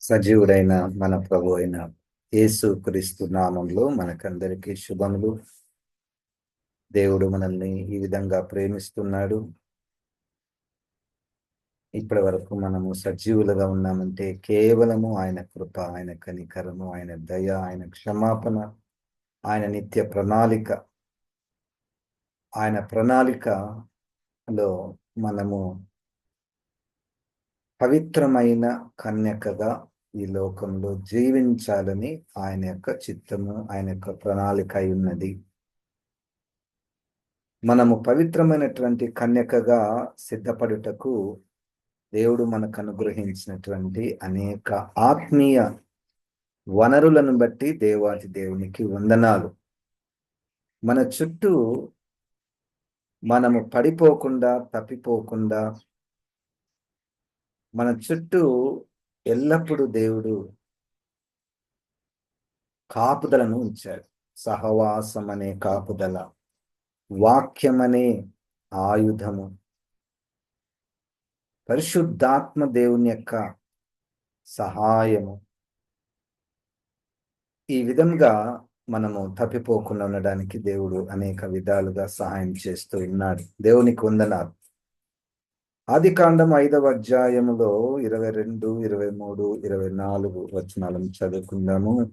సజీవుడైన మన ప్రభు అయిన యేసు క్రీస్తు నామంలో మనకందరికీ శుభములు. దేవుడు మనల్ని ఈ విధంగా ప్రేమిస్తున్నాడు. ఇప్పటి వరకు మనము సజీవులుగా ఉన్నామంటే కేవలము ఆయన కృప ఆయన కనికరము ఆయన దయ ఆయన క్షమాపణ ఆయన నిత్య ప్రణాళిక. ఆయన ప్రణాళికలో మనము పవిత్రమైన కన్యకగా ఈ లోకంలో జీవించాలని ఆయన యొక్క చిత్తము ఆయన యొక్క ప్రణాళిక అయి ఉన్నది. మనము పవిత్రమైనటువంటి కన్యకగా సిద్ధపడుటకు దేవుడు మనకు అనుగ్రహించినటువంటి అనేక ఆత్మీయ వనరులను బట్టి దేవాతి దేవునికి వందనాలు. మన చుట్టూ మనము పడిపోకుండా తప్పిపోకుండా మన చుట్టూ ఎల్లప్పుడూ దేవుడు కాపుదలను ఉంచాడు. సహవాసం అనే కాపుదల వాక్యం అనే ఆయుధము. పరిశుద్ధాత్మ దేవుని యొక్క సహాయము. ఈ విధంగా మనము తప్పిపోకుండా ఉండడానికి దేవుడు అనేక విధాలుగా సహాయం చేస్తూ ఉన్నాడు. దేవునికి వందనాలు. ఆది కాండం ఐదవ అధ్యాయములో ఇరవై రెండు ఇరవై మూడు ఇరవై నాలుగు వచనాలను చదువుకుందాము.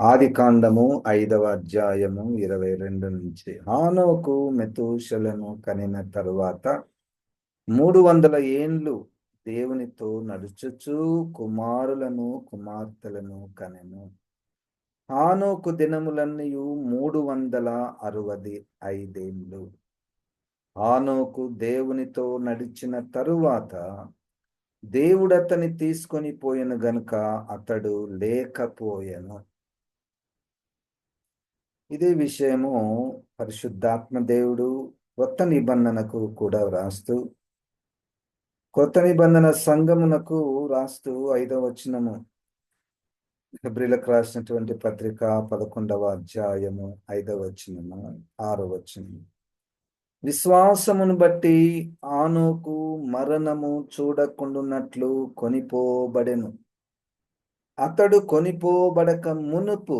ఆది కాండము ఐదవ అధ్యాయము ఇరవై రెండు నుంచి. హానోకు మెతూషలను కనిన తరువాత మూడు వందల ఏండ్లు దేవునితో నడుచుచు కుమారులను కుమార్తెలను కనెను. హానోకు దినములన్నీ మూడు వందల అరవది ఐదేండ్లు. హానోకు దేవునితో నడిచిన తరువాత దేవుడు అతని తీసుకొని పోయను గనుక అతడు లేకపోయెను. ఇదే విషయము పరిశుద్ధాత్మ దేవుడు కొత్త నిబంధనకు కూడా వ్రాస్తూ కొత్త నిబంధన సంఘమునకు రాస్తూ ఐదవ వచనము. ఫిబ్రిలకు రాసినటువంటి పత్రిక పదకొండవ అధ్యాయము ఐదవ వచనము ఆరో వచనము. విశ్వాసమును బట్టి ఆనోకు మరణము చూడకుండున్నట్లు కొనిపోబడెను. అతడు కొనిపోబడక మునుపు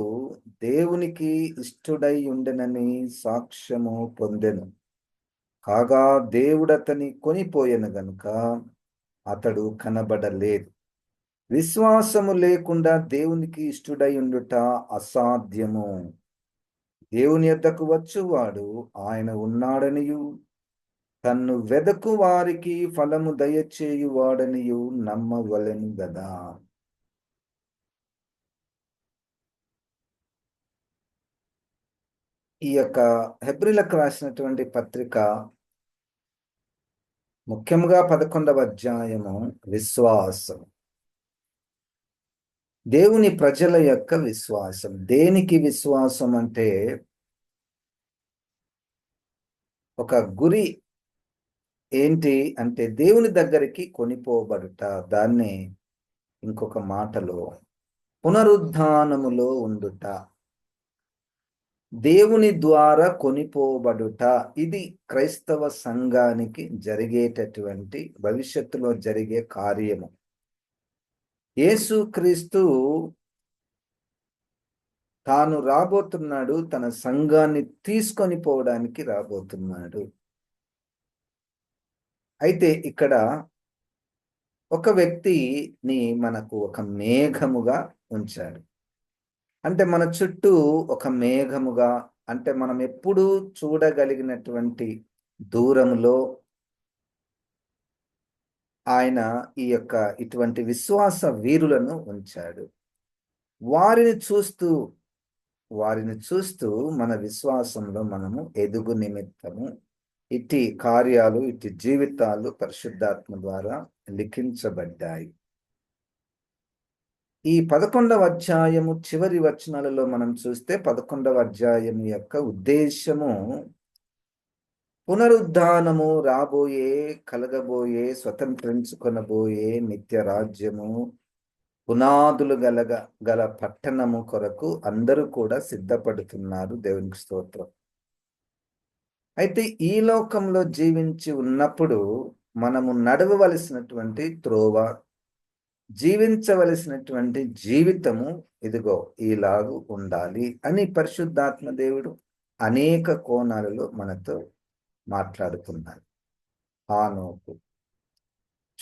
దేవునికి ఇష్టుడై ఉండెనని సాక్ష్యము పొందెను. కాగా దేవుడతని కొనిపోయెను గనుక అతడు కనబడలేదు. విశ్వాసము లేకుండా దేవునికి ఇష్టుడై ఉండుట అసాధ్యము. దేవుని యొద్దకు వచ్చువాడు ఆయన ఉన్నాడనియు. తన్ను వెదకు వారికి ఫలము దయచేయువాడనియు నమ్మవలెను గదా. ఈ యొక్క హెబ్రిలకు రాసినటువంటి పత్రిక ముఖ్యంగా పదకొండవ అధ్యాయము విశ్వాసం. దేవుని ప్రజల యొక్క విశ్వాసం. దేనికి విశ్వాసం అంటే ఒక గురి ఏంటి అంటే దేవుని దగ్గరికి కొనిపోబడుట. దాన్ని ఇంకొక మాటలో పునరుద్ధానములో ఉండుట. దేవుని ద్వారా కొనిపోబడుట. ఇది క్రైస్తవ సంఘానికి జరిగేటటువంటి భవిష్యత్తులో జరిగే కార్యము. యేసుక్రీస్తు తాను రాబోతున్నాడు తన సంఘాన్ని తీసుకొని పోవడానికి రాబోతున్నాడు. అయితే ఇక్కడ ఒక వ్యక్తిని మనకు ఒక మేఘముగా ఉంచాడు. అంటే మన చుట్టూ ఒక మేఘముగా అంటే మనం ఎప్పుడూ చూడగలిగినటువంటి దూరంలో ఆయన ఈ యొక్క ఇటువంటి విశ్వాస వీరులను ఉంచాడు. వారిని చూస్తూ వారిని చూస్తూ మన విశ్వాసంలో మనము ఎదుగు నిమిత్తము ఇట్టి కార్యాలు ఇట్టి జీవితాలు పరిశుద్ధాత్మ ద్వారా లిఖించబడ్డాయి. ఈ పదకొండవ అధ్యాయము చివరి వచనాలలో మనం చూస్తే పదకొండవ అధ్యాయం యొక్క ఉద్దేశము పునరుద్ధానము రాబోయే కలగబోయే స్వతంత్రించుకొనబోయే నిత్య రాజ్యము పునాదులు గలగ గల పట్టణము కొరకు అందరూ కూడా సిద్ధపడుతున్నారు. దేవునికి స్తోత్రం. అయితే ఈ లోకంలో జీవించి ఉన్నప్పుడు మనము నడవవలసినటువంటి త్రోవ జీవించవలసినటువంటి జీవితము ఇదిగో ఈలాగు ఉండాలి అని పరిశుద్ధాత్మ దేవుడు అనేక కోణాలలో మనతో మాట్లాడుతున్నారు. హానోకు.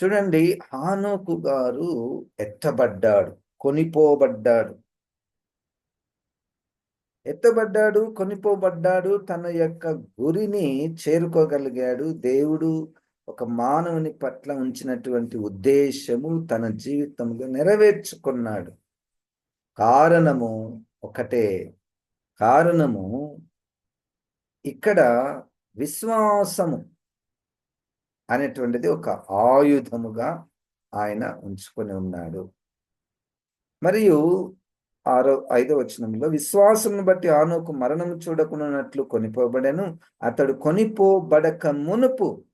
చూడండి హానోకు గారు ఎత్తబడ్డాడు కొనిపోబడ్డాడు. ఎత్తబడ్డాడు కొనిపోబడ్డాడు తన యొక్క గురిని చేరుకోగలిగాడు. దేవుడు ఒక మానవుని పట్ల ఉంచినటువంటి ఉద్దేశము తన జీవితంలో నెరవేర్చుకున్నాడు. కారణము ఒకటే. కారణము ఇక్కడ విశ్వాసము అనేటువంటిది ఒక ఆయుధముగా ఆయన ఉంచుకొని ఉన్నాడు. మరియు ఆరో ఐదో వచనంలో విశ్వాసమును బట్టి ఆనోకు మరణము చూడకున్నట్లు కొనిపోబడను. అతడు కొనిపోబడక మునుపు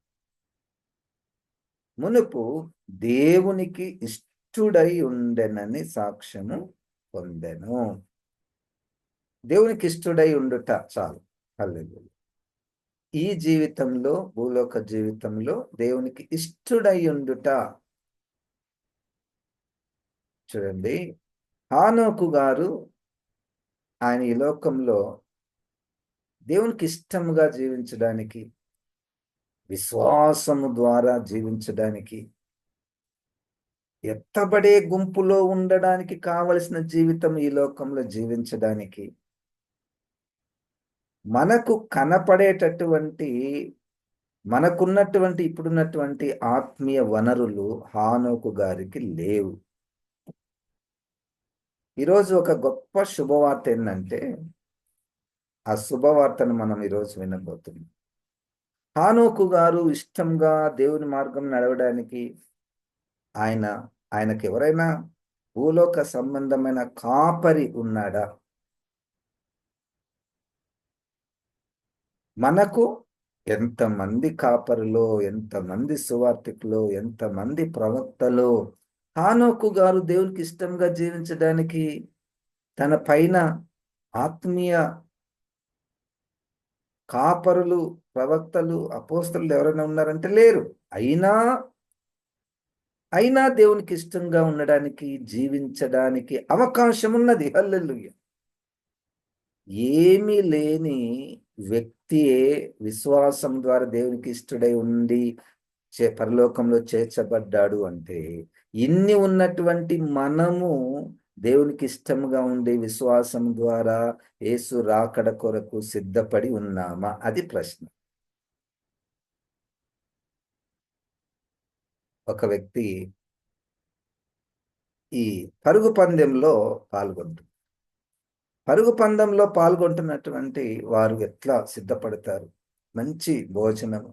మునుపు దేవునికి ఇష్టుడై ఉండెనని సాక్ష్యము పొందెను. దేవునికి ఇష్టుడై ఉండుట చాలు. హల్లెలూయా. ఈ జీవితంలో భూలోక జీవితంలో దేవునికి ఇష్టుడై ఉండుట చూడండి. హానోకు గారు ఆయన ఈ లోకంలో దేవునికి ఇష్టముగా జీవించడానికి విశ్వాసము ద్వారా జీవించడానికి ఎత్తబడే గుంపులో ఉండడానికి కావలసిన జీవితం ఈ లోకంలో జీవించడానికి మనకు కనపడేటటువంటి మనకున్నటువంటి ఇప్పుడున్నటువంటి ఆత్మీయ వనరులు హానోకు గారికి లేవు. ఈరోజు ఒక గొప్ప శుభవార్త ఏంటంటే ఆ శుభవార్తను మనం ఈరోజు వినబోతున్నాం. హానోకు గారు ఇష్టంగా దేవుని మార్గం నడవడానికి ఆయన ఆయనకి ఎవరైనా భూలోక సంబంధమైన కాపరి ఉన్నాడా? మనకు ఎంతమంది కాపరులో ఎంతమంది సువార్థికులు ఎంతమంది ప్రవక్తలో హానోకు గారు దేవునికి ఇష్టంగా జీవించడానికి తన పైన ఆత్మీయ కాపరులు ప్రవక్తలు అపోస్తలు ఎవరైనా ఉన్నారంటే లేరు. అయినా అయినా దేవునికి ఇష్టంగా ఉండడానికి జీవించడానికి అవకాశం ఉన్నది హల్లెల్లుయ్య ఏమీ లేని వ్యక్తియే విశ్వాసం ద్వారా దేవునికి ఇష్టడై ఉండి చే పరలోకంలో చేర్చబడ్డాడు అంటే ఇన్ని ఉన్నటువంటి మనము దేవునికి ఇష్టముగా ఉండి విశ్వాసం ద్వారా యేసు రాకడ కొరకు సిద్ధపడి ఉన్నామా? అది ప్రశ్న. ఒక వ్యక్తి ఈ పరుగు పందెంలో పాల్గొంటుంది. పరుగు పందంలో పాల్గొంటున్నటువంటి వారు ఎట్లా సిద్ధపడతారు? మంచి భోజనం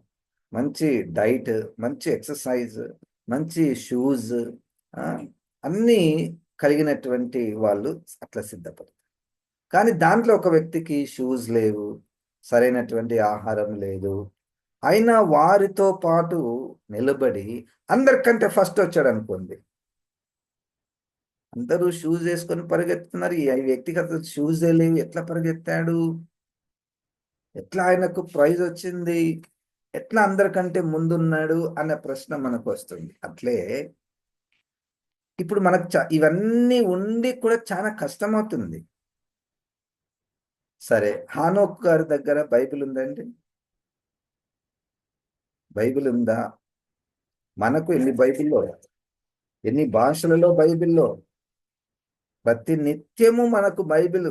మంచి డైట్ మంచి ఎక్సర్సైజ్ మంచి షూస్ అన్నీ కలిగినటువంటి వాళ్ళు అట్లా సిద్ధపడతారు. కానీ దాంట్లో ఒక వ్యక్తికి షూస్ లేవు సరైనటువంటి ఆహారం లేదు అయినా వారితో పాటు నిలబడి అందరికంటే ఫస్ట్ వచ్చాడు అనుకోండి అందరూ షూస్ వేసుకొని పరిగెత్తుతున్నారు. ఈ వ్యక్తిగత షూస్ లేవు. ఎట్లా పరిగెత్తాడు? ఎట్లా ఆయనకు ప్రైజ్ వచ్చింది? ఎట్లా అందరికంటే ముందున్నాడు? అనే ప్రశ్న మనకు వస్తుంది. అట్లే ఇప్పుడు మనకు ఇవన్నీ ఉండి కూడా చాలా కష్టమవుతుంది. సరే హానోక్ గారి దగ్గర బైబిల్ ఉందండి బైబిల్ ఉందా? మనకు ఎన్ని బైబిల్లో? ఎన్ని భాషలలో బైబిల్లో? ప్రతి నిత్యము మనకు బైబిల్.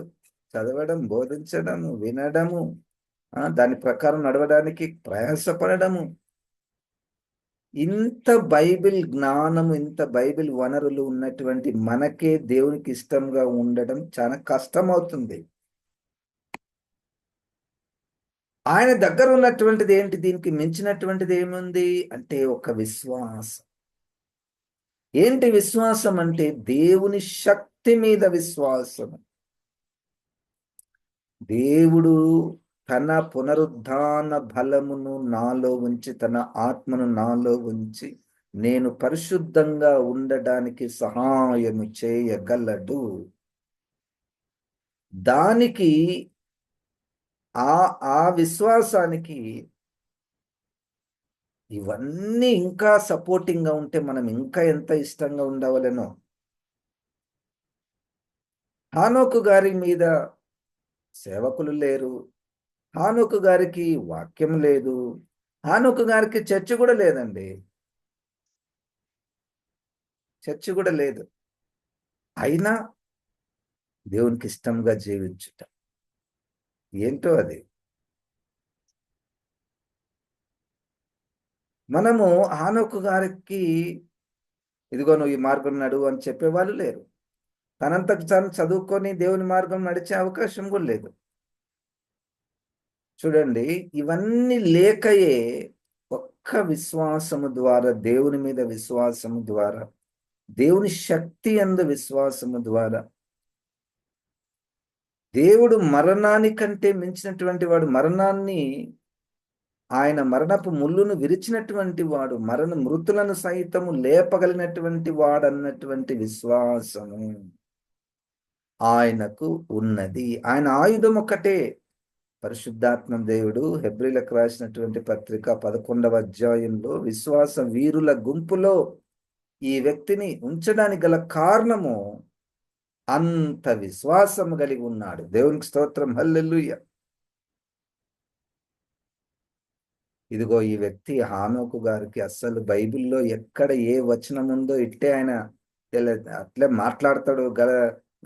చదవడం బోధించడము వినడము దాని ప్రకారం నడవడానికి ప్రయాసపడము ఇంత బైబిల్ జ్ఞానము ఇంత బైబిల్ వనరులు ఉన్నటువంటి మనకే దేవునికి ఇష్టంగా ఉండడం చాలా కష్టమవుతుంది. ఆయన దగ్గర ఉన్నటువంటిది ఏంటి? దీనికి మించినటువంటిది ఏముంది? అంటే ఒక విశ్వాసం. ఏంటి విశ్వాసం అంటే దేవుని శక్తి మీద విశ్వాసం దేవుడు తన పునరుద్ధాన బలమును నాలో ఉంచి తన ఆత్మను నాలో ఉంచి నేను పరిశుద్ధంగా ఉండడానికి సహాయము చేయగలడు. దానికి ఆ ఆ విశ్వాసానికి ఇవన్నీ ఇంకా సపోర్టింగ్గా ఉంటే మనం ఇంకా ఎంత ఇష్టంగా ఉండవలెనో హానోకు గారి మీద సేవకులు లేరు. హానోకు గారికి వాక్యం లేదు. హానోకు గారికి చర్చ కూడా లేదండి. చర్చ కూడా లేదు. అయినా దేవునికి ఇష్టంగా జీవించుట. ఏంటో అది? మనము హానోకు గారికి ఇదిగో నువ్వు ఈ మార్గం నడువు అని చెప్పేవాళ్ళు లేరు. తనంతకు తను చదువుకొని దేవుని మార్గం నడిచే అవకాశం కూడా లేదు. చూడండి ఇవన్నీ లేకయే ఒక్క విశ్వాసము ద్వారా దేవుని మీద విశ్వాసము ద్వారా దేవుని శక్తి అందు విశ్వాసము ద్వారా దేవుడు మరణానికంటే మించినటువంటి వాడు మరణాన్ని ఆయన మరణపు ముళ్ళును విరిచినటువంటి వాడు మరణ మృతులను సైతము లేపగలిగినటువంటి వాడు అన్నటువంటి విశ్వాసము. ఆయనకు ఉన్నది. ఆయన ఆయుధం ఒకటే పరిశుద్ధాత్మ దేవుడు హెబ్రిలకు రాసినటువంటి పత్రిక పదకొండవ అధ్యాయంలో విశ్వాస వీరుల గుంపులో ఈ వ్యక్తిని ఉంచడానికి గల కారణము అంత విశ్వాసము కలిగి ఉన్నాడు. దేవునికి స్తోత్రం. హల్లెల్లుయ్య ఇదిగో ఈ వ్యక్తి హానోకు గారికి అస్సలు బైబిల్లో ఎక్కడ ఏ వచనం ఉందో ఇట్టే ఆయన అట్లే మాట్లాడతాడు గల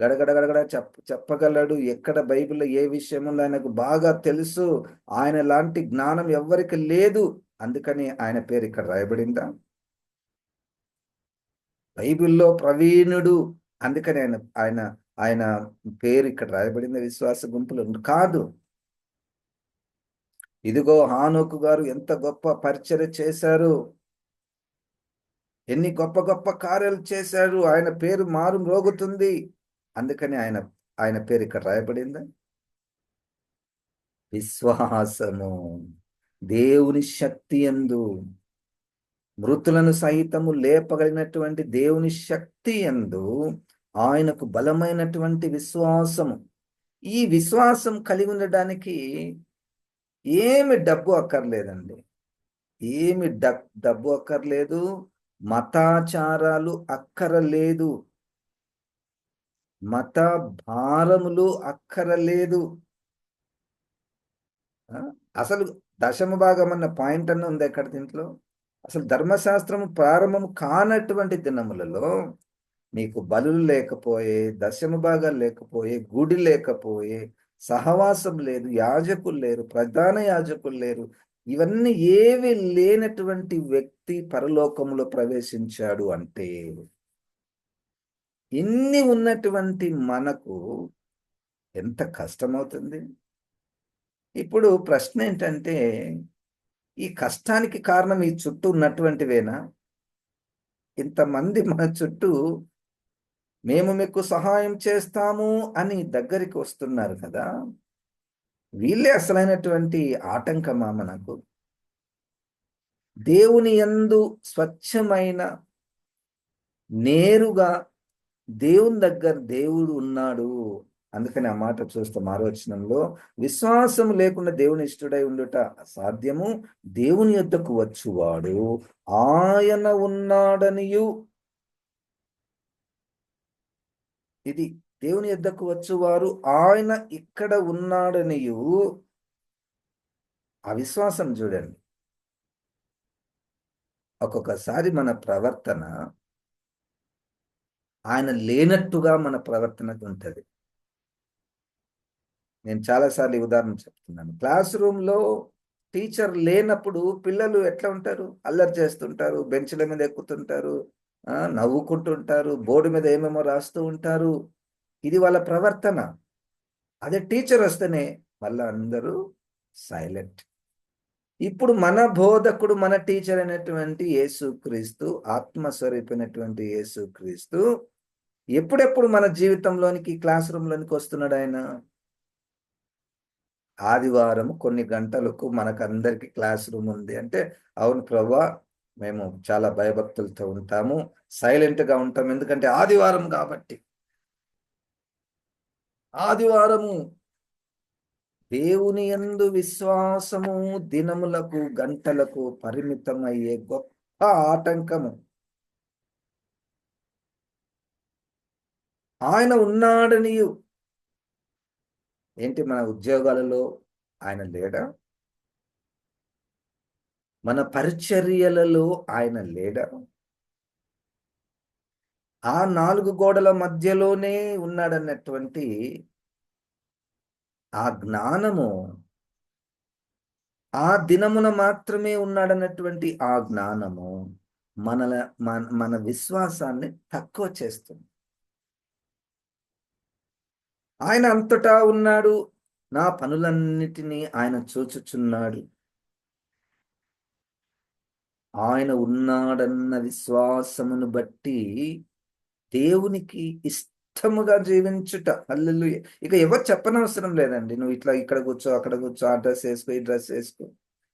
గడగడ గడగడ చెప్ప చెప్పగలడు. ఎక్కడ బైబిల్లో ఏ విషయం ఉందో ఆయనకు బాగా తెలుసు. ఆయన లాంటి జ్ఞానం ఎవ్వరికి లేదు. అందుకని ఆయన పేరు ఇక్కడ రాయబడిందా? బైబిల్లో ప్రవీణుడు. అందుకని ఆయన ఆయన ఆయన పేరు ఇక్కడ రాయబడింది. విశ్వాస గుంపులు కాదు. ఇదిగో హానోకు గారు ఎంత గొప్ప పరిచయ చేశారు. ఎన్ని గొప్ప గొప్ప కార్యాలు చేశారు. ఆయన పేరు మారు మోగుతుంది అందుకని ఆయన ఆయన పేరు ఇక్కడ రాయబడిందా? విశ్వాసము. దేవుని శక్తి ఎందు మృతులను సహితము లేపగలిగినటువంటి దేవుని శక్తి ఎందు ఆయనకు బలమైనటువంటి విశ్వాసము. ఈ విశ్వాసం కలిగి ఉండడానికి ఏమి డబ్బు అక్కర్లేదండి. ఏమి డబ్బు అక్కర్లేదు మతాచారాలు అక్కరలేదు. మత భారములు అక్కరలేదు. అసలు దశమ భాగం అన్న పాయింట్ అన్న ఉంది ఎక్కడ దీంట్లో? అసలు ధర్మశాస్త్రము ప్రారంభం కానటువంటి దినములలో నీకు బలులు లేకపోయే దశమ భాగాలు లేకపోయే గుడి లేకపోయే సహవాసం లేదు యాజకులు లేరు ప్రధాన యాజకులు లేరు ఇవన్నీ ఏవి లేనటువంటి వ్యక్తి పరలోకంలో ప్రవేశించాడు అంటే ఇన్ని ఉన్నటువంటి మనకు ఎంత కష్టమవుతుంది? ఇప్పుడు ప్రశ్న ఏంటంటే ఈ కష్టానికి కారణం ఈ చుట్టూ ఉన్నటువంటివేనా? ఇంతమంది మన చుట్టూ మేము మీకు సహాయం చేస్తాము అని దగ్గరికి వస్తున్నారు కదా వీళ్ళే అసలైనటువంటి ఆటంకమా మనకు? దేవుని ఎందు స్వచ్ఛమైన నేరుగా దేవుని దగ్గర దేవుడు ఉన్నాడు అందుకని ఆ మాట చూస్తాం ఆలోచనంలో విశ్వాసం లేకుండా దేవుని ఇష్టడై ఉండుట అసాధ్యము దేవుని యొద్దకు వచ్చువాడు ఆయన ఉన్నాడనియు. ఇది దేవుని యొద్దకు వచ్చువారు ఆయన ఇక్కడ ఉన్నాడనియు. ఆ విశ్వాసం చూడండి. ఒక్కొక్కసారి మన ప్రవర్తన ఆయన లేనట్టుగా మన ప్రవర్తన ఉంటుంది. నేను చాలాసార్లు ఈ ఉదాహరణ చెప్తున్నాను. క్లాస్ రూమ్లో టీచర్ లేనప్పుడు పిల్లలు ఎట్లా ఉంటారు? అల్లరి చేస్తుంటారు బెంచ్ల మీద ఎక్కుతుంటారు నవ్వుకుంటుంటారు బోర్డు మీద ఏమేమో రాస్తూ ఉంటారు. ఇది వాళ్ళ ప్రవర్తన. అదే టీచర్ వస్తేనే మళ్ళీ అందరూ సైలెంట్. ఇప్పుడు మన బోధకుడు మన టీచర్ అయినటువంటి యేసుక్రీస్తు ఆత్మస్వరూపమైనటువంటి యేసుక్రీస్తు ఎప్పుడెప్పుడు మన జీవితంలోనికి క్లాస్ రూమ్లోనికి వస్తున్నాడు ఆయన? ఆదివారం కొన్ని గంటలకు మనకందరికి క్లాస్ రూమ్ ఉంది అంటే అవును ప్రభా మేము చాలా భయభక్తులతో ఉంటాము సైలెంట్గా ఉంటాం. ఎందుకంటే ఆదివారం కాబట్టి. ఆదివారము దేవుని యందు విశ్వాసము దినములకు గంటలకు పరిమితమయ్యే గొప్ప ఆటంకము. ఆయన ఉన్నాడని ఏంటి మన ఉద్యోగాలలో ఆయన లేడా? మన పరిచర్యలలో ఆయన లేడా? ఆ నాలుగు గోడల మధ్యలోనే ఉన్నాడన్నటువంటి ఆ జ్ఞానము ఆ దినమున మాత్రమే ఉన్నాడన్నటువంటి ఆ జ్ఞానము మనల మన మన విశ్వాసాన్ని తక్కువ చేస్తుంది. ఆయన అంతటా ఉన్నాడు నా పనులన్నిటినీ ఆయన చూచుచున్నాడు. ఆయన ఉన్నాడన్న విశ్వాసమును బట్టి దేవునికి ఇష్టముగా జీవించుట. అల్లు ఇక ఎవరు చెప్పనవసరం లేదండి. నువ్వు ఇట్లా ఇక్కడ కూర్చో అక్కడ కూర్చో ఆ డ్రెస్ వేసుకో ఈ డ్రెస్ వేసుకో.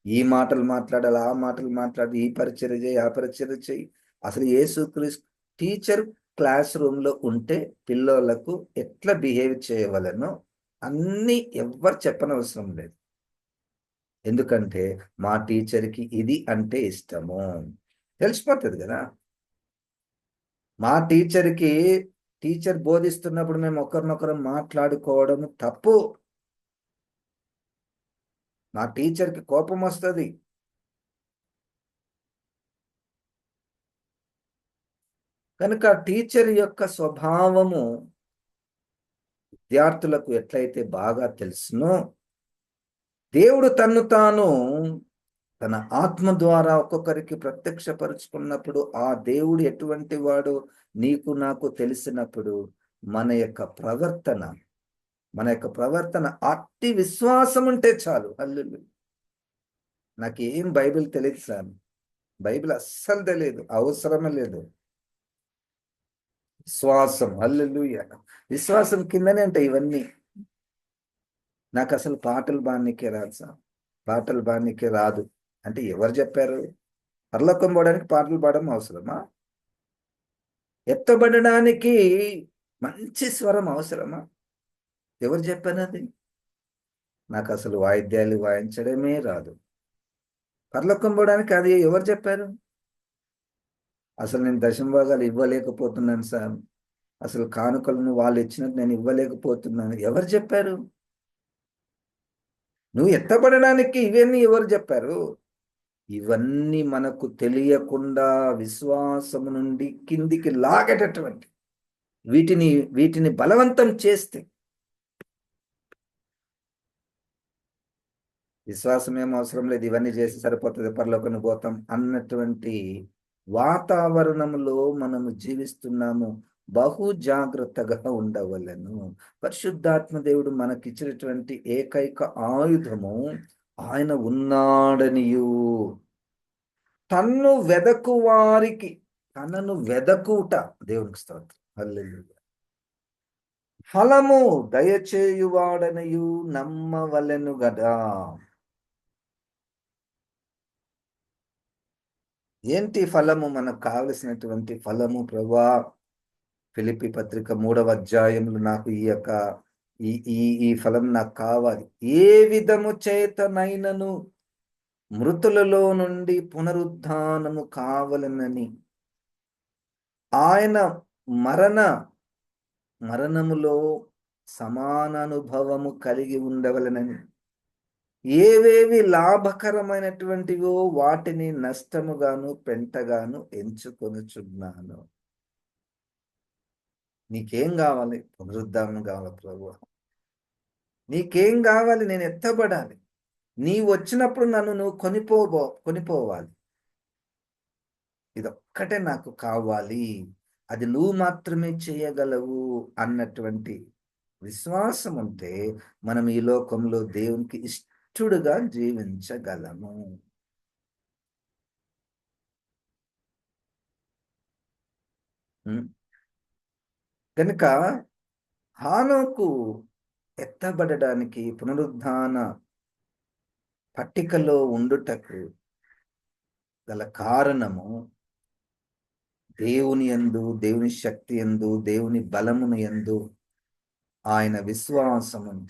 ఈ మాటలు మాట్లాడాలి ఆ మాటలు మాట్లాడి ఈ పరిచయం చేయి ఆ పరిచయం చేయి. అసలు యేసుక్రీస్తు టీచర్ క్లాస్ రూమ్లో ఉంటే పిల్లలకు ఎట్లా బిహేవ్ చేయవలనో అన్ని ఎవ్వరు చెప్పనవసరం లేదు. ఎందుకంటే మా టీచర్కి ఇది అంటే ఇష్టము. తెలిసిపోతుంది కదా? మా టీచర్కి టీచర్ బోధిస్తున్నప్పుడు మేము ఒకరినొకరు మాట్లాడుకోవడం తప్పు. మా టీచర్కి కోపం వస్తుంది. కనుక టీచర్ యొక్క స్వభావము విద్యార్థులకు ఎట్లయితే బాగా తెలుసునో దేవుడు తన్ను తాను తన ఆత్మ ద్వారా ఒక్కొక్కరికి ప్రత్యక్షపరుచుకున్నప్పుడు ఆ దేవుడు ఎటువంటి వాడు నీకు నాకు తెలిసినప్పుడు మన యొక్క ప్రవర్తన మన యొక్క ప్రవర్తన అట్టి విశ్వాసం ఉంటే చాలు. అల్లుళ్ళు నాకేం బైబిల్ తెలియదు సార్. బైబిల్ అస్సలు తెలియదు అవసరమే లేదు. విశ్వాసం. అల్లు విశ్వాసం కిందనే ఉంటాయి ఇవన్నీ. నాకు అసలు పాటలు బానికే రాదు సార్. పాటలు బానికే రాదు. అంటే ఎవరు చెప్పారు? పరలోకం పోవడానికి పాటలు పాడడం అవసరమా? ఎత్తబడడానికి మంచి స్వరం అవసరమా? ఎవరు చెప్పారు అది నాకు అసలు వాయిద్యాలు వాయించడమే రాదు. పరలోకం పోవడానికి అది ఎవరు చెప్పారు? అసలు నేను దశంభాగాలు ఇవ్వలేకపోతున్నాను సార్. అసలు కానుకలను వాళ్ళు ఇచ్చినట్టు నేను ఇవ్వలేకపోతున్నాను. ఎవరు చెప్పారు? నువ్వు ఎత్తబడడానికి ఇవన్నీ ఎవరు చెప్పారు? ఇవన్నీ మనకు తెలియకుండా విశ్వాసము నుండి కిందికి లాగేటటువంటి వీటిని వీటిని బలవంతం చేస్తే విశ్వాసం ఏం అవసరం లేదు. ఇవన్నీ చేసి సరిపోతుంది. పరలోకను పోతాం అన్నటువంటి వాతావరణంలో మనము జీవిస్తున్నాము. బహు జాగ్రత్తగా ఉండవలను. పరిశుద్ధాత్మ దేవుడు మనకిచ్చినటువంటి ఏకైక ఆయుధము ఆయన ఉన్నాడనియు. తన్ను వెదకు వారికి తనను వెదకుట దేవునికి స్తోత్రం. హల్లెలూయా. ఫలము దయచేయువాడనయు నమ్మవలెను గదా. ఏంటి ఫలము? మనకు కావలసినటువంటి ఫలము? ప్రభా ఫిలిపి పత్రిక మూడవ అధ్యాయంలో నాకు ఈ యొక్క ఈ ఈ ఈ ఫలం నాకు కావాలి. ఏ విధము చేతనైనను మృతులలో నుండి పునరుద్ధానము కావలనని. ఆయన మరణ మరణములో సమాన అనుభవము కలిగి ఉండవలనని. ఏవేవి లాభకరమైనటువంటివో వాటిని నష్టముగాను పెంటగాను ఎంచుకొనుచున్నాను. నీకేం కావాలి? పునరుద్ధానం కావాలి ప్రభు. నీకేం కావాలి? నేను ఎత్తబడాలి. నీ వచ్చినప్పుడు నన్ను నువ్వు కొనిపోబో కొనిపోవాలి. ఇదొక్కటే నాకు కావాలి. అది నువ్వు మాత్రమే చేయగలవు అన్నటువంటి విశ్వాసం ఉంటే మనం ఈ లోకంలో దేవునికి ఇష్టడుగా జీవించగలము. కనుక హానోకు ఎత్తబడడానికి పునరుద్ధాన పట్టికలో ఉండుటకు గల కారణము దేవుని ఎందు దేవుని శక్తి ఎందు దేవుని బలమును ఎందు ఆయన విశ్వాసము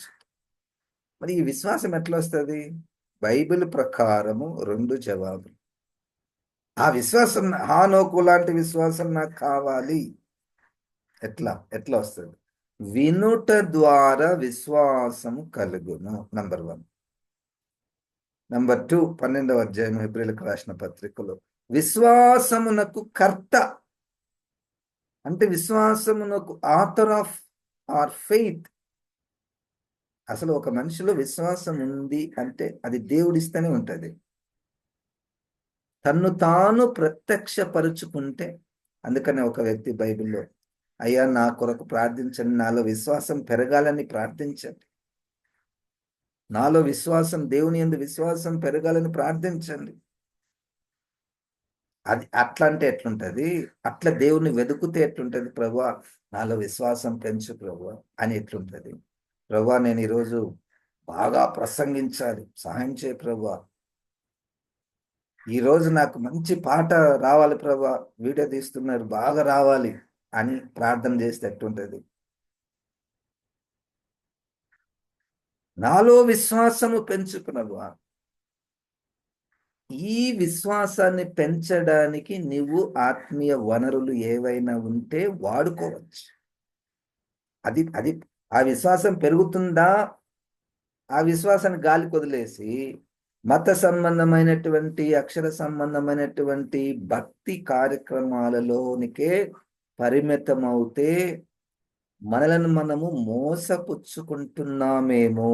మరి ఈ విశ్వాసం ఎట్లా వస్తుంది బైబిల్ ప్రకారము రెండు జవాబులు. ఆ విశ్వాసం హానోకు లాంటి విశ్వాసం నాకు కావాలి. ఎట్లా? ఎట్లా వస్తుంది? వినుట ద్వారా విశ్వాసము కలుగును. నంబర్ వన్ నంబర్ టూ పన్నెండవ అధ్యాయం ఏప్రిల్కి రాసిన పత్రికలో విశ్వాసమునకు కర్త అంటే విశ్వాసమునకు ఆథర్ ఆఫ్ ఆర్ ఫెయిత్ అసలు ఒక మనిషిలో విశ్వాసం ఉంది అంటే అది దేవుడిస్తేనే ఉంటుంది. తన్ను తాను ప్రత్యక్షపరుచుకుంటే అందుకనే ఒక వ్యక్తి బైబిల్లో అయ్యా నా కొరకు ప్రార్థించండి. నాలో విశ్వాసం పెరగాలని ప్రార్థించండి. నాలో విశ్వాసం దేవుని ఎందు విశ్వాసం పెరగాలని ప్రార్థించండి. అది అట్లా అంటే ఎట్లుంటది? అట్లా దేవుని వెతుకుతే ఎట్లుంటది ప్రభా? నాలో విశ్వాసం పెంచు ప్రభు అని ఎట్లుంటది? ప్రభా నేను ఈరోజు బాగా ప్రసంగించాలి. సహాయం చే ప్రభా. ఈరోజు నాకు మంచి పాట రావాలి ప్రభా. వీడియో తీస్తున్నారు. బాగా రావాలి. అని ప్రార్థన చేసేటట్టుంటుంది. నాలో విశ్వాసము పెంచుకున్నవా ఈ విశ్వాసాన్ని పెంచడానికి నువ్వు ఆత్మీయ వనరులు ఏవైనా ఉంటే వాడుకోవచ్చు. అది అది ఆ విశ్వాసం పెరుగుతుందా? ఆ విశ్వాసాన్ని గాలి కొదిలేసి మత సంబంధమైనటువంటి అక్షర సంబంధమైనటువంటి భక్తి కార్యక్రమాలలోనికే పరిమితమవుతే మనలను మనము మోసపుచ్చుకుంటున్నామేమో.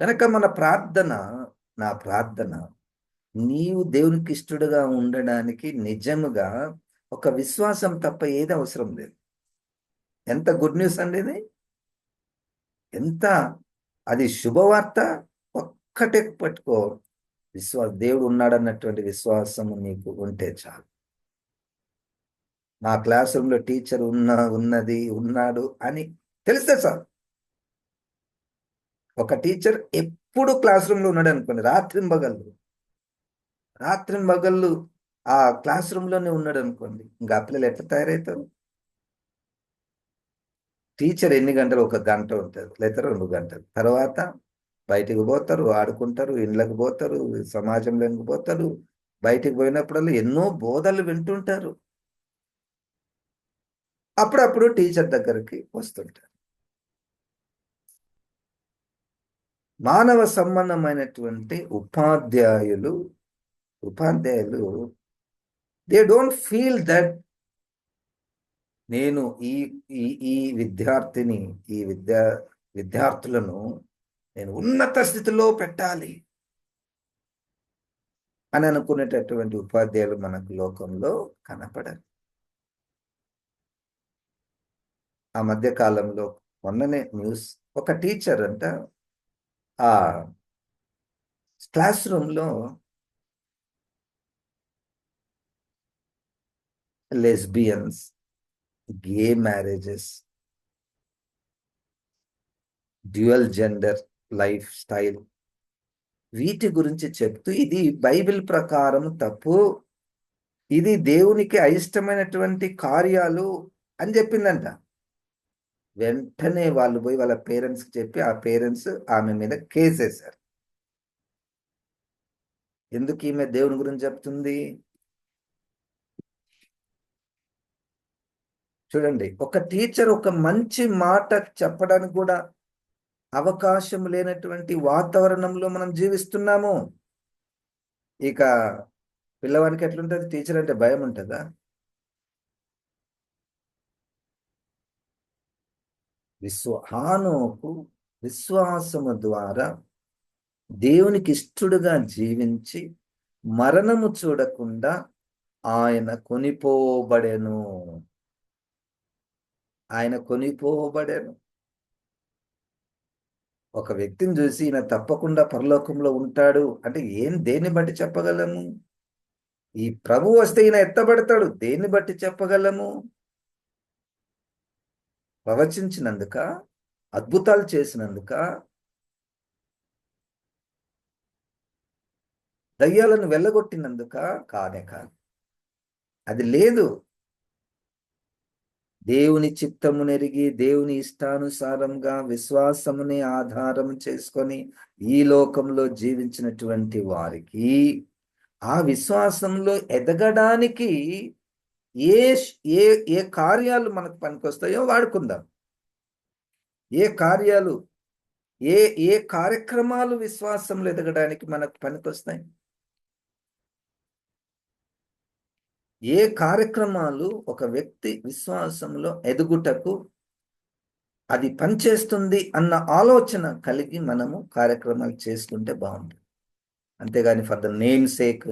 కనుక మన ప్రార్థన నా ప్రార్థన నీవు దేవునికి ఇష్టడుగా ఉండడానికి నిజముగా ఒక విశ్వాసం తప్ప ఏది అవసరం లేదు. ఎంత గుడ్ న్యూస్ అండి ఇది? ఎంత? అది శుభవార్త ఒక్కటే పట్టుకో విశ్వాస దేవుడు ఉన్నాడన్నటువంటి విశ్వాసము నీకు ఉంటే చాలు. మా క్లాస్ రూమ్లో టీచర్ ఉన్న ఉన్నది ఉన్నాడు అని తెలిస్తే సార్ ఒక టీచర్ ఎప్పుడు క్లాస్ రూమ్లో ఉన్నాడు అనుకోండి రాత్రి రాత్రింబగళ్ళు రాత్రి ఆ క్లాస్ రూమ్లోనే ఉన్నాడు అనుకోండి ఇంకా పిల్లలు ఎట్లా తయారవుతారు? టీచర్ ఎన్ని గంటలు? ఒక గంట ఉంటుంది లేదా రెండు గంటలు. తర్వాత బయటికి పోతారు ఆడుకుంటారు ఇండ్లకు పోతారు సమాజంలోకి పోతారు. బయటికి పోయినప్పుడల్లా ఎన్నో బోధలు వింటుంటారు. అప్పుడప్పుడు టీచర్ దగ్గరికి వస్తుంటారు. మానవ సంబంధమైనటువంటి ఉపాధ్యాయులు ఉపాధ్యాయులు దే డోంట్ ఫీల్ దట్ నేను ఈ ఈ ఈ విద్యార్థిని ఈ విద్యా విద్యార్థులను నేను ఉన్నత స్థితిలో పెట్టాలి. అని అనుకునేటటువంటి ఉపాధ్యాయులు మనకు లోకంలో కనపడరు. ఆ మధ్య కాలంలో మొన్ననే న్యూస్ ఒక టీచర్ అంట ఆ క్లాస్ రూమ్లో lesbians gay marriages dual gender life style. వీటి గురించి చెప్తూ ఇది బైబిల్ ప్రకారం తప్పు. ఇది దేవునికి అయిష్టమైనటువంటి కార్యాలు అని చెప్పిందంట. వెంటనే వాళ్ళు పోయి వాళ్ళ పేరెంట్స్కి చెప్పి ఆ పేరెంట్స్ ఆమె మీద కేసు వేశారు. ఎందుకు ఈమె దేవుని గురించి చెప్తుంది? చూడండి ఒక టీచర్ ఒక మంచి మాట చెప్పడానికి కూడా అవకాశం లేనటువంటి వాతావరణంలో మనం జీవిస్తున్నాము. ఇక పిల్లవానికి ఎట్లుంటుంది? టీచర్ అంటే భయం ఉంటుందా? విశ్వ హానోకు విశ్వాసము ద్వారా దేవునికి ఇష్టడుగా జీవించి మరణము చూడకుండా ఆయన కొనిపోబడెను. ఆయన కొనిపోబడెను. ఒక వ్యక్తిని చూసి ఈయన తప్పకుండా పరలోకంలో ఉంటాడు అంటే ఏం దేన్ని బట్టి చెప్పగలము? ఈ ప్రభు వస్తే ఈయన ఎత్తబడతాడు దేన్ని బట్టి చెప్పగలము? ప్రవచించినందుక అద్భుతాలు చేసినందుక దయ్యాలను వెళ్ళగొట్టినందుక కానే కాదు. అది లేదు. దేవుని చిత్తము నెరిగి దేవుని ఇష్టానుసారంగా విశ్వాసముని ఆధారం చేసుకొని ఈ లోకంలో జీవించినటువంటి వారికి ఆ విశ్వాసంలో ఎదగడానికి ఏ ఏ ఏ కార్యాలు మనకు పనికొస్తాయో వాడుకుందాం. ఏ కార్యాలు ఏ ఏ కార్యక్రమాలు విశ్వాసంలో ఎదగడానికి మనకు పనికొస్తాయి? ఏ కార్యక్రమాలు ఒక వ్యక్తి విశ్వాసంలో ఎదుగుటకు అది పనిచేస్తుంది అన్న ఆలోచన కలిగి మనము కార్యక్రమాలు చేసుకుంటే బాగుంటుంది. అంతేగాని ఫర్ ద నేమ్ సేక్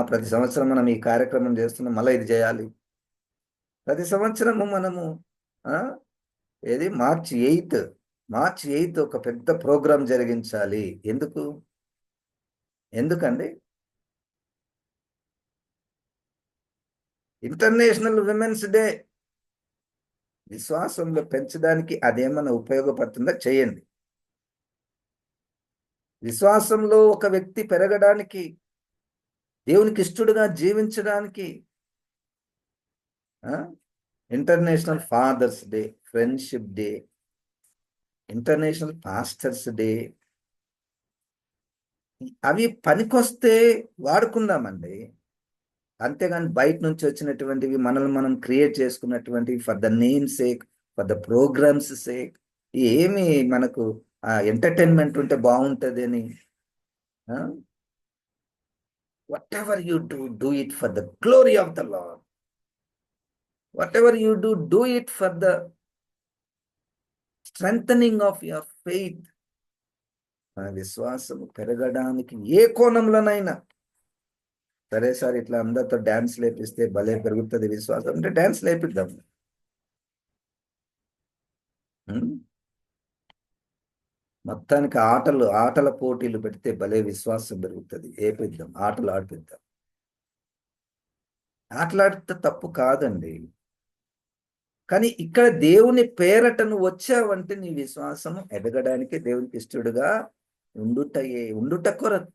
ప్రతి సంవత్సరం మనం ఈ కార్యక్రమం చేస్తున్నాం మళ్ళీ ఇది చేయాలి. ప్రతి సంవత్సరము మనము ఏది మార్చి ఎయిత్ మార్చి ఎయిత్ ఒక పెద్ద ప్రోగ్రాం జరిగించాలి. ఎందుకు? ఎందుకండి? ఇంటర్నేషనల్ విమెన్స్ డే విశ్వాసంలో పెంచడానికి అదేమన్నా ఉపయోగపడుతుందా? చేయండి. విశ్వాసంలో ఒక వ్యక్తి పెరగడానికి దేవునికి ఇష్టడుగా జీవించడానికి international father's day friendship day international pastors day అవి పనికొస్తే వాడుకుందామండి. అంతేగాని బయట నుంచి వచ్చినటువంటివి మనల్ని మనం create చేసుకున్నటువంటివి for the name sake for the programs sake ఏమి మనకు ఎంటర్టైన్మెంట్ ఉంటే బాగుంటుంది అని whatever you do do it for the glory of the Lord whatever you do do it for the strength of your faith మన విశ్వాసం పెరగడానికి ఏ కోణంలోనైనా సరే sir ఇట్లా అందరితో డ్యాన్స్ లేపిస్తే భలే పెరుగుతుంది విశ్వాసం అంటే డ్యాన్స్ లేపిద్దాం మొత్తానికి ఆటలు ఆటల పోటీలు పెడితే భలే విశ్వాసం పెరుగుతుంది. ఏపిద్దాం ఆటలు ఆడిపిద్దాం. ఆటలాడితే తప్పు కాదండి. కానీ ఇక్కడ దేవుని పేరటను వచ్చావంటే నీ విశ్వాసం ఎదగడానికి దేవునికి ఇష్టడుగా ఉండుటయే ఉండుట కొరకు.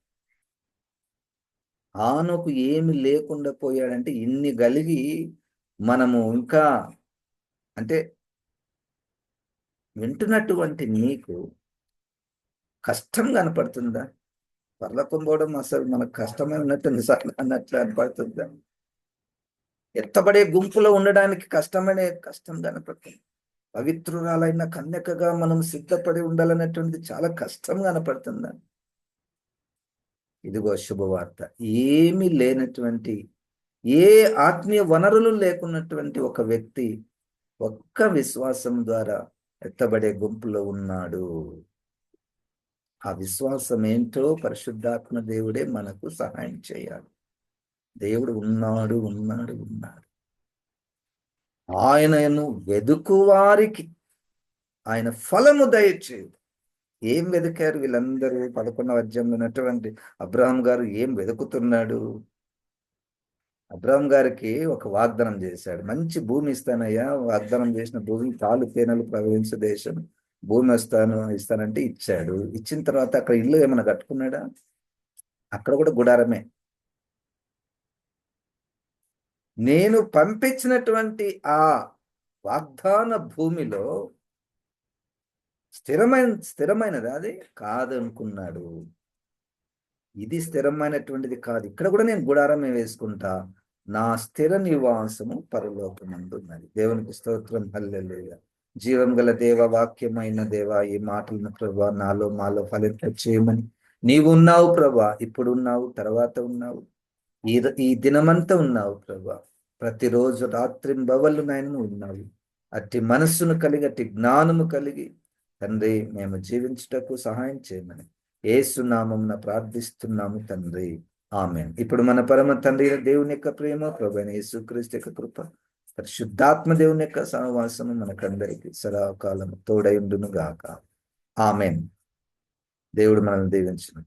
ఆనకు ఏమి లేకుండా పోయాడంటే ఇన్ని కలిగి మనము ఇంకా అంటే వింటున్నటువంటి నీకు కష్టం కనపడుతుందా? పర్లకం పోవడం అసలు మనకు కష్టమే ఉన్నట్టు నిజాలు అన్నట్లు కనపడుతుందా ఎత్తబడే గుంపులో ఉండడానికి కష్టమనే కష్టం కనపడుతుంది. పవిత్రురాలైన కన్యకగా మనం సిద్ధపడి ఉండాలనేటువంటిది చాలా కష్టం కనపడుతుందా? ఇదిగో శుభవార్త. ఏమీ లేనటువంటి ఏ ఆత్మీయ వనరులు లేకున్నటువంటి ఒక వ్యక్తి ఒక్క విశ్వాసం ద్వారా ఎత్తబడే గుంపులో ఉన్నాడు. ఆ విశ్వాసం ఏంటో పరిశుద్ధాత్మ దేవుడే మనకు సహాయం చేయాలి. దేవుడు ఉన్నాడు ఉన్నాడు ఉన్నాడు. ఆయనను వెదుకువారికి ఆయన ఫలము దయచేయదు ఏం వెతికారు వీళ్ళందరూ పదకొండవ అధ్యాయంలో ఉన్నటువంటి అబ్రహం గారు? ఏం వెతుకుతున్నాడు అబ్రహం గారికి ఒక వాగ్దానం చేశాడు. మంచి భూమి ఇస్తానయ్యా. వాగ్దానం చేసిన భూమి తాలు తేనెలు ప్రవహించే దేశం. భూమి వస్తాను ఇస్తానంటే ఇచ్చాడు. ఇచ్చిన తర్వాత అక్కడ ఇల్లు ఏమైనా కట్టుకున్నాడా? అక్కడ కూడా గుడారమే. నేను పంపించినటువంటి ఆ వాగ్దాన భూమిలో స్థిరమైన స్థిరమైనది అది? కాదనుకున్నాడు. ఇది స్థిరమైనటువంటిది కాదు. ఇక్కడ కూడా నేను గుడారమే వేసుకుంటా. నా స్థిర నివాసము పరలోకమందున్నది. దేవునికి స్తోత్రం. హల్లెలూయ. జీవం గల దేవ వాక్యమైన దేవ ఈ మాటలను ప్రభా నాలో మాలో ఫలింప చేయమని. నీవు ఉన్నావు ప్రభా. ఇప్పుడు ఉన్నావు తర్వాత ఉన్నావు. ఈ ఈ దినమంతా ఉన్నావు ప్రభా. ప్రతిరోజు రాత్రి బవళ్ళు నాయన ఉన్నావు. అట్టి మనస్సును కలిగి అట్టి జ్ఞానము కలిగి తండ్రి మేము జీవించుటకు సహాయం చేయమని. ఏసునామం ప్రార్థిస్తున్నాము తండ్రి. ఆమె ఇప్పుడు మన పరమ తండ్రి దేవుని యొక్క ప్రేమ ప్రభు యేసుక్రీస్తు యొక్క కృప పరిశుద్ధాత్మ దేవుని యొక్క సహవాసము మనకందరికి సదాకాలం తోడైండును గాక ఆమెన్. దేవుడు మనల్ని దీవించిన